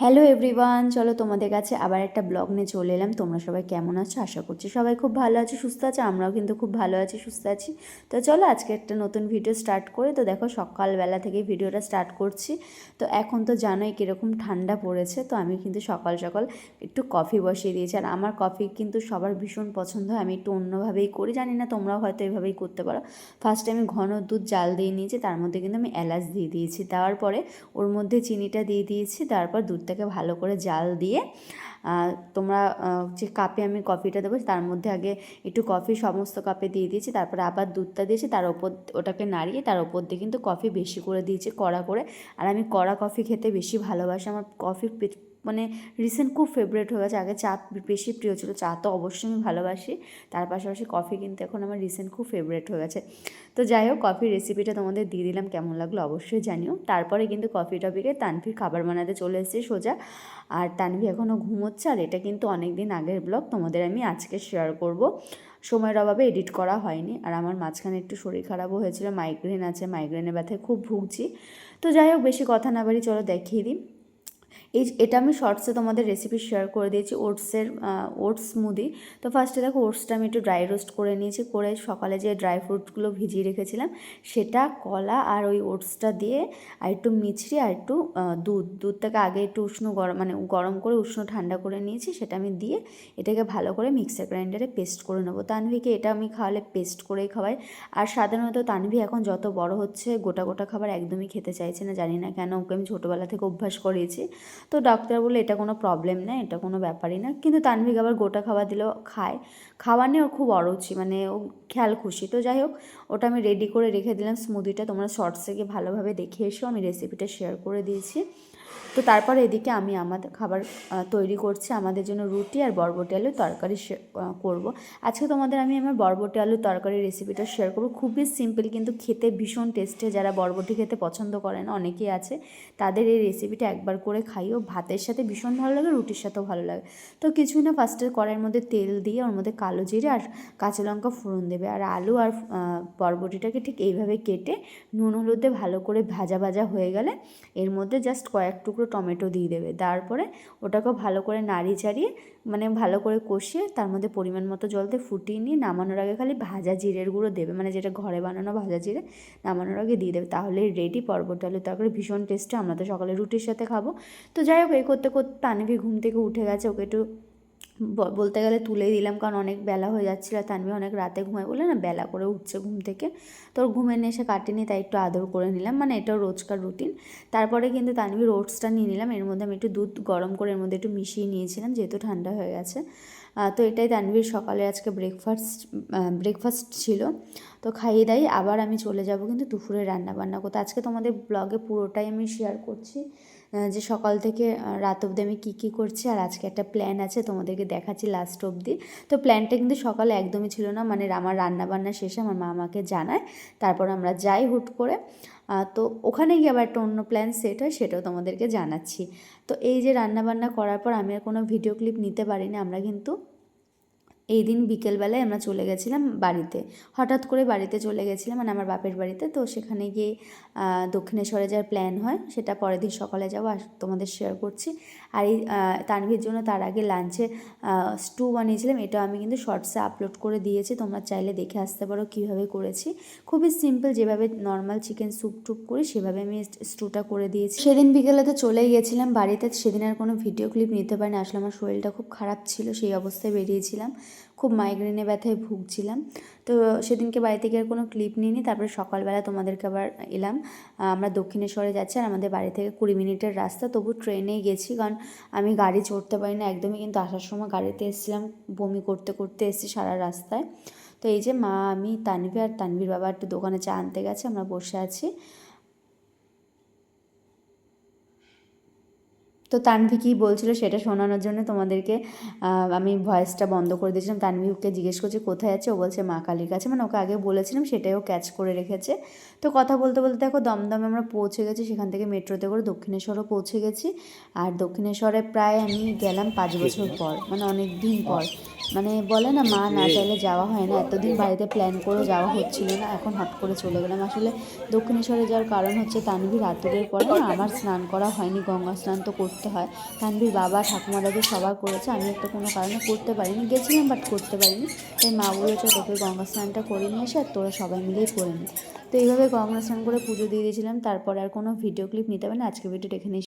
Hello everyone চলো তোমাদের কাছে আবার একটা ব্লগ নিয়ে চলে এলাম। তোমরা সবাই কেমন আছো? আশা করছি সবাই খুব ভালো আছো, সুস্থ আছে, আমরাও কিন্তু খুব ভালো আছি, সুস্থ আছি। তো চলো আজকে একটা নতুন ভিডিও স্টার্ট করে। তো দেখো সকালবেলা থেকেই ভিডিওটা স্টার্ট করছি। তো এখন তো জানোই কীরকম ঠান্ডা পড়েছে। তো আমি কিন্তু সকাল সকাল একটু কফি বসিয়ে দিয়েছি। আর আমার কফি কিন্তু সবার ভীষণ পছন্দ হয়। আমি একটু অন্যভাবেই করি। জানি না তোমরাও হয়তো এভাবেই করতে পারো। ফার্স্টে আমি ঘন দুধ জাল দিয়ে নিয়েছি। তার মধ্যে কিন্তু আমি এলাচ দিয়ে দিয়েছি। দেওয়ার পরে ওর মধ্যে চিনিটা দিয়ে দিয়েছি। তারপর দুধটাকে ভালো করে জাল দিয়ে তোমরা যে কাপে আমি কফিটা দেবো তার মধ্যে আগে একটু কফি সমস্ত কাপে দিয়ে দিয়েছি, তারপরে আবার দুধটা দিয়েছি, তার ওপর ওটাকে নাড়িয়ে তার ওপর দিয়ে কিন্তু কফি বেশি করে দিয়েছি, কড়া করে। আর আমি কড়া কফি খেতে বেশি ভালোবাসি, আমার কফি মানে রিসেন্ট খুব ফেভারিট হয়ে গেছে। আগে চা বেশি প্রিয় ছিল, চা তো অবশ্যই আমি ভালোবাসি। তার পাশাপাশি কফি কিন্তু এখন আমার রিসেন্ট খুব ফেভারিট হয়ে গেছে। তো যাই হোক কফির রেসিপিটা তোমাদের দিয়ে দিলাম, কেমন লাগল অবশ্যই জানিও। তারপরে কিন্তু কফি টফিকে তানভির খাবার বানাতে চলে এসেছি সোজা। আর তানভি এখনও ঘুমোচ্ছে, আর এটা কিন্তু অনেক দিন আগের ব্লগ তোমাদের আমি আজকে শেয়ার করব। সময়ের অভাবে এডিট করা হয়নি, আর আমার মাঝখানে একটু শরীর খারাপও হয়েছিল মাইগ্রেন আছে মাইগ্রেনের ব্যথায় খুব ভুগছি। তো যাই হোক, বেশি কথা না বাড়ি চলো, দেখিয়ে দিই। এই এটা আমি শর্টসে তোমাদের রেসিপি শেয়ার করে দিয়েছি ওটসের ওটস স্মুদি তো ফার্স্টে দেখো ওটসটা আমি একটু ড্রাই রোস্ট করে নিয়েছি, করে সকালে যে ড্রাই ফ্রুটগুলো ভিজিয়ে রেখেছিলাম, সেটা কলা আর ওই ওটসটা দিয়ে আর একটু মিছরি আর একটু দুধ। দুধটাকে আগে একটু উষ্ণ গরম মানে গরম করে উষ্ণ ঠান্ডা করে নিয়েছি, সেটা আমি দিয়ে এটাকে ভালো করে মিক্সার গ্রাইন্ডারে পেস্ট করে নেব। তানভিকে এটা আমি খাওয়ালে পেস্ট করেই খাওয়াই। আর সাধারণত তানভি এখন যত বড় হচ্ছে, গোটা গোটা খাবার একদমই খেতে চাইছে না, জানি না কেন, ওকে আমি ছোটোবেলা থেকে অভ্যাস করিয়েছি। তো ডাক্তার বলে এটা কোনো প্রবলেম না, এটা কোনো ব্যাপারই না। কিন্তু তানভিক আবার গোটা খাবার দিলেও খায়। খাবার নিয়ে ওর খুব অরুচি মানে ও খেয়াল খুশি। তো যাই হোক, ওটা আমি রেডি করে রেখে দিলাম স্মুদিটা তোমরা শর্টস থেকে ভালোভাবে দেখে এসো, আমি রেসিপিটা শেয়ার করে দিয়েছি। তো তারপর এদিকে আমি আমাদের খাবার তৈরি করছি। আমাদের জন্য রুটি আর বরবটি আলুর তরকারি করব। আজকে তোমাদের আমি আমার বরবটি আলুর তরকারি রেসিপিটা শেয়ার করব। খুবই সিম্পল কিন্তু খেতে ভীষণ টেস্টে যারা বরবটি খেতে পছন্দ করে না অনেকেই আছে, তাদের এই রেসিপিটা একবার করে খাইও, ভাতের সাথে ভীষণ ভালো লাগে, রুটির সাথেও ভালো লাগে। তো কিছুই না ফার্স্টে কড়াইয়ের মধ্যে তেল দিয়ে ওর মধ্যে কালো জিরে আর কাঁচা লঙ্কা ফোড়ন দেবে। আর আলু আর বরবটিটাকে ঠিক এইভাবে কেটে নুন, হলুদে ভালো করে ভাজা ভাজা হয়ে গেলে এর মধ্যে জাস্ট কয়েক টুকরো টমেটো দিয়ে দেবে। তারপরে ওটাকেও ভালো করে নাড়িয়ে চাড়িয়ে মানে ভালো করে কষিয়ে তার মধ্যে পরিমাণ মতো জল দিয়ে ফুটিয়ে নিয়ে নামানোর আগে খালি ভাজা জিরের গুঁড়ো দেবে। মানে যেটা ঘরে বানানো ভাজা জিরে, নামানোর আগে দিয়ে দেবে। তাহলে রেডি পর্বত আলু তরকারি ভীষণ টেস্টি আমরা তো সকালে রুটির সাথে খাব। তো যাই হোক এই করতে করতে তানভি ঘুম থেকে উঠে গেছে। ওকে একটু বলতে গেলে তুলেই দিলাম, কারণ অনেক বেলা হয়ে যাচ্ছিল। তানভি অনেক রাতে ঘুমায় বলে না, বেলা করে উঠছে ঘুম থেকে। তো তোর ঘুমের নেশে কাটেনি, তাই একটু আদর করে নিলাম। মানে এটাও রোজকার রুটিন। তারপরে কিন্তু তানভির ওটসটা নিয়ে নিলাম। এর মধ্যে আমি একটু দুধ গরম করে এর মধ্যে একটু মিশিয়ে নিয়েছিলাম, যেহেতু ঠান্ডা হয়ে গেছে। তো এটাই তানভীর সকালে আজকে ব্রেকফাস্ট ব্রেকফাস্ট ছিল। তো খাইয়ে দাই আবার আমি চলে যাব কিন্তু দুপুরে রান্না বান্না করতে। আজকে তোমাদের ব্লগে পুরোটাই আমি শেয়ার করছি। যে সকাল থেকে রাত অবধি আমি কী কী করছি, আর আজকে একটা প্ল্যান আছে, তোমাদেরকে দেখাচ্ছি লাস্ট অবধি। তো প্ল্যানটা কিন্তু সকালে একদমই ছিল না মানে আমার রান্নাবান্না শেষে আমার মা আমাকে জানায়, তারপর আমরা যাই হুট করে। তো ওখানে গিয়ে আবার একটা অন্য প্ল্যান সেট হয়, সেটাও তোমাদেরকে জানাচ্ছি। তো এই যে রান্নাবান্না করার পর আমি আর কোনো ভিডিও ক্লিপ নিতে পারিনি, আমরা কিন্তু এই দিন বিকেলবেলায় আমরা চলে গেছিলাম বাড়িতে। হঠাৎ করে বাড়িতে চলে গেছিলাম মানে আমার বাপের বাড়িতে। তো সেখানে গিয়ে দক্ষিণেশ্বরে যাওয়ার প্ল্যান হয়, সেটা পরের দিন সকালে যাব আর তোমাদের শেয়ার করছি। আর এই তানভীর জন্য তার আগে লাঞ্চে স্টু বানিয়েছিলাম। এটা আমি কিন্তু শর্টসে আপলোড করে দিয়েছি। তোমরা চাইলে দেখে আসতে পারো কীভাবে করেছি। খুবই সিম্পল যেভাবে নর্মাল চিকেন স্যুপ টুপ করি, সেভাবে আমি স্টুটা করে দিয়েছি। সেদিন বিকেলে তো চলেই গেছিলাম বাড়িতে। সেদিন আর কোনো ভিডিও ক্লিপ নিতে পারিনি। আসলে আমার শরীরটা খুব খারাপ ছিল, সেই অবস্থায় বেরিয়েছিলাম। খুব মাইগ্রেনে ব্যথায় ভুগছিলাম। তো সেদিনকে বাড়ি থেকে আর কোনো ক্লিপ নিইনি। তারপরে সকালবেলা তোমাদেরকে আবার এলাম। আমরা দক্ষিণেশ্বরে যাচ্ছি আর আমাদের বাড়ি থেকে কুড়ি মিনিটের রাস্তা। তবু ট্রেনেই গেছি। কারণ আমি গাড়ি চড়তে পারি না। একদমই কিন্তু আসার সময় গাড়িতে এসেছিলাম। বমি করতে করতে এসেছি সারা রাস্তায়। তো এই যে মা, আমি তানভি আর তানভির বাবা একটু দোকানে চা আনতে গেছে। আমরা বসে আছি। তো তানভি কী বলছিল সেটা শোনানোর জন্য তোমাদেরকে আমি ভয়েসটা বন্ধ করে দিয়েছিলাম। তানভি ওকে জিজ্ঞেস করছে, কোথায় আছে? ও বলছে, মা কালীর কাছে। মানে ওকে আগে বলেছিলাম সেটাও ক্যাচ করে রেখেছে। তো কথা বলতে বলতে দেখো, দমদমে আমরা পৌঁছে গেছি, সেখান থেকে মেট্রোতে করে দক্ষিণেশ্বরও পৌঁছে গেছি। আর দক্ষিণেশ্বরে প্রায় আমি গেলাম পাঁচ বছর পর মানে অনেক দিন পর। মানে বলে না, মা না চাইলে যাওয়া হয় না। এতদিন বাড়িতে প্ল্যান করে যাওয়া হচ্ছিল না, এখন হট করে চলে গেলাম। আসলে দক্ষিণেশ্বরে যাওয়ার কারণ হচ্ছে তানভীর রাতুরের পরে আমার স্নান করা হয়নি, গঙ্গা স্নান তো করতে হয়। তানভীর বাবা ঠাকুমা দাদু সবার করেছে, আমি একটা কোনো কারণে করতে পারিনি। গেছিলাম বাট করতে পারিনি। তাই মা বলেছে, তোকে গঙ্গা স্নানটা করে নিয়ে এসে আর তোরা সবাই মিলেই করে নি। তো এইভাবে গঙ্গা স্নান করে পুজো দিয়ে দিয়েছিলাম। তারপর আর কোনো ভিডিও ক্লিপ নিতে হবে না। আজকে ভিডিওটা এখানেই